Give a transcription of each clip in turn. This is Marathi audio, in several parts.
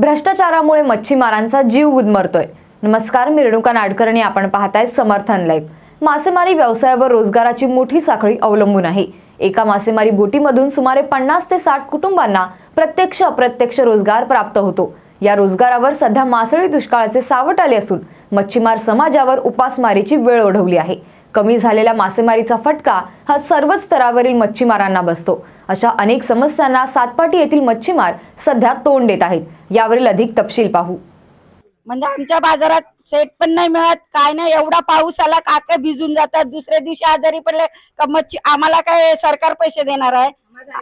भ्रष्टाचारामुळे मच्छीमारांचा जीव गुदमरतोय नमस्कार मी रेणुका नाडकर्णी आपण पाहताय समर्थन लाईव्ह. मासेमारी व्यवसायावर रोजगाराची मोठी साखळी अवलंबून आहे. एका मासेमारी बोटीमधून सुमारे पन्नास ते साठ कुटुंबांना प्रत्यक्ष अप्रत्यक्ष रोजगार प्राप्त होतो. या रोजगारावर सध्या मासळी दुष्काळाचे सावट आले असून मच्छीमार समाजावर उपासमारीची वेळ ओढवली आहे. कमी झालेल्या मासेमारीचा फटका हा सर्वच स्तरावरील मच्छीमारांना बसतो. अशा अनेक समस्यांना सातपाटी येथील मच्छीमार सध्या तोंड देत आहेत. यावरील अधिक तपशील पाहू. म्हणजे आमच्या बाजारात सेट पण नाही मिळत काय नाही एवढा पाऊस आला काका भिजून जातात दुसऱ्या दिवशी आजारी पडले का मच्छी आम्हाला काय सरकार पैसे देणार आहे?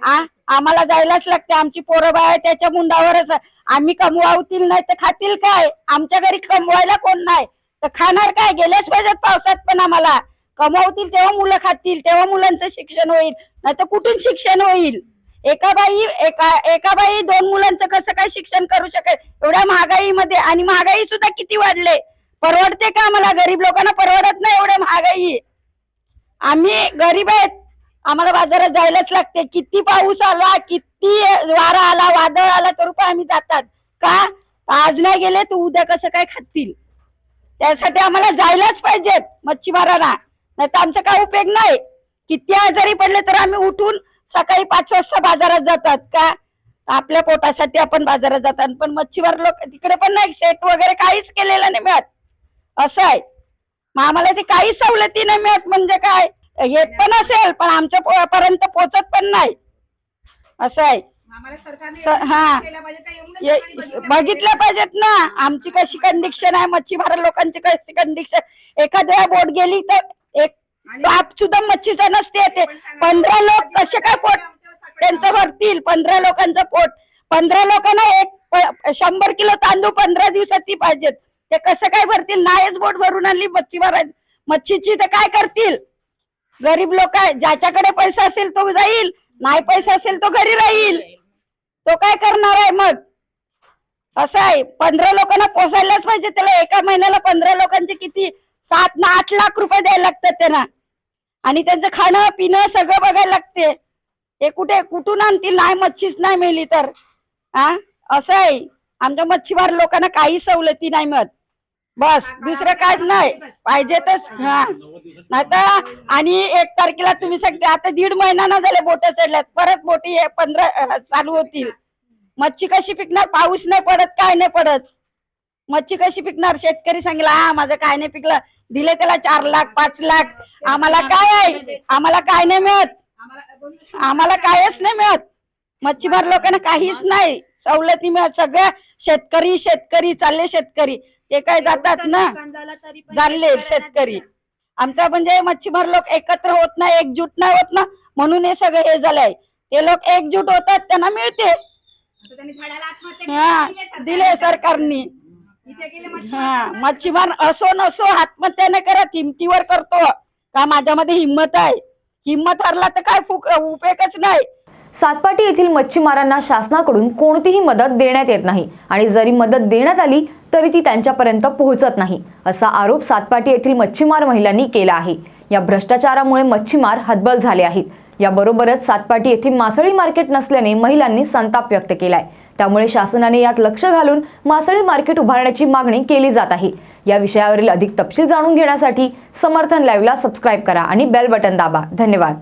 आ? आम्हाला जायलाच लागते आमची पोरं आहे त्याच्या मुंडावरच आहे. आम्ही कमवावतील नाही तर खातील काय? आमच्या घरी कमवायला कोण नाही? तर खाणार काय? गेलेच पाहिजेत पावसात पण आम्हाला. कमवतील तेव्हा मुलं खातील तेव्हा मुलांचं शिक्षण होईल नाही तर कुठून शिक्षण होईल? एका बाई एका एका बाई दोन मुलांचं कसं काय शिक्षण करू शकेल? एवढ्या महागाईमध्ये आणि महागाई सुद्धा किती वाढले? परवडते का आम्हाला? गरीब लोकांना परवडत नाही एवढे महागाई. आम्ही गरीब आहेत. आम्हाला बाजारात जायलाच लागते. किती पाऊस आला किती वारा आला वादळ आला तर पण आम्ही जातात. का? आज नाही गेले तर उद्या कसं काय खातील? त्यासाठी आम्हाला जायलाच पाहिजेत मच्छीमारांना. नाही तर आमचा काय उपयोग नाही? किती आजारी पडले तर आम्ही उठून सकाळी पाच वाजता बाजारात जातात का? आपल्या पोटासाठी आपण बाजारात जातात. पण मच्छीमार लोक तिकडे पण नाही. सेट वगैरे काहीच केलेलं नाही मिळत. असं आहे. मग आम्हाला ते काही सवलती नाही मिळत. म्हणजे काय? येत पण असेल पण आमच्या पर्यंत पोचत पण नाही. असं आहे. हा. बघितलं पाहिजेत ना. आमची कशी कंडिक्शन आहे? मच्छीमार लोकांची कशी कंडिक्शन एखाद्या बोट गेली तर एक बाप सुद्धा मच्छीचा नसते ते. पंधरा लोक कसे काय पोट त्यांचं भरतील? पंधरा लोकांचं पोट. पंधरा लोकांना एक शंभर किलो तांदूळ पंधरा दिवसात ती पाहिजेत. ते कसं काय भरतील? नाहीच बोट भरून आणली मच्छीमार मच्छीची ते काय करतील? गरीब लोक ज्याच्याकडे पैसा असेल तो जाईल. नाही पैसा असेल तो घरी राहील. तो काय करणार आहे मग? असं आहे. पंधरा लोकांना पोसायलाच पाहिजे. त्याला एका महिन्याला पंधरा लोकांचे किती सात ना आठ लाख रुपये द्यायला लागतात त्यांना. आणि त्यांचं खाणं पिणं सगळं बघायला लागते. हे कुठे कुठून आणतील? नाही मच्छीच नाही मिळली तर. हा असं आहे. आमच्या मच्छीमार लोकांना काही सवलती नाही मिळत. बस दुसरं काहीच नाही. पाहिजे पाहिजेतच हा. नाही आणि एक तारखेला तुम्ही सांगते आता दीड महिना ना झाले बोट चढल्यात. परत बोटी पंधरा चालू होतील. मच्छी कशी पिकणार? पाऊस नाही पडत काय नाही पडत. मच्छी कशी पिकणार? शेतकरी सांगितलं हा माझं काय नाही पिकलं. दिले त्याला चार लाख पाच लाख. आम्हाला काय आहे? आम्हाला काय नाही मिळत. आम्हाला कायच नाही मिळत. मच्छीमार लोकांना काहीच नाही. सवलती मिळत सगळ्या शेतकरी शेतकरी चालले शेतकरी. ते काय जातात ना? चालले शेतकरी. आमचा म्हणजे मच्छीमार लोक एकत्र होत नाही एकजूट नाही होत ना? म्हणून हे सगळं हे झालंय. ते लोक एकजूट होतात त्यांना मिळते. हा दिले सरकारनी. हा मच्छीमार असो नसो आत्महत्या नाही करत हिमतीवर करतो. का माझ्यामध्ये हिंमत आहे? हिंमत हरला तर काय फुक उपयोगच नाही. सातपाटी येथील मच्छीमारांना शासनाकडून कोणतीही मदत देण्यात येत नाही आणि जरी मदत देण्यात आली तरी ती त्यांच्यापर्यंत पोहोचत नाही असा आरोप सातपाटी येथील मच्छीमार महिलांनी केला आहे. या भ्रष्टाचारामुळे मच्छीमार हतबल झाले आहेत. याबरोबरच सातपाटी येथे मासळी मार्केट नसल्याने महिलांनी संताप व्यक्त केलाय. त्यामुळे शासनाने यात लक्ष घालून मासळी मार्केट उभारण्याची मागणी केली जात आहे. या विषयावरील अधिक तपशील जाणून घेण्यासाठी समर्थन लाईव्हला सबस्क्राईब करा आणि बेल बटन दाबा. धन्यवाद.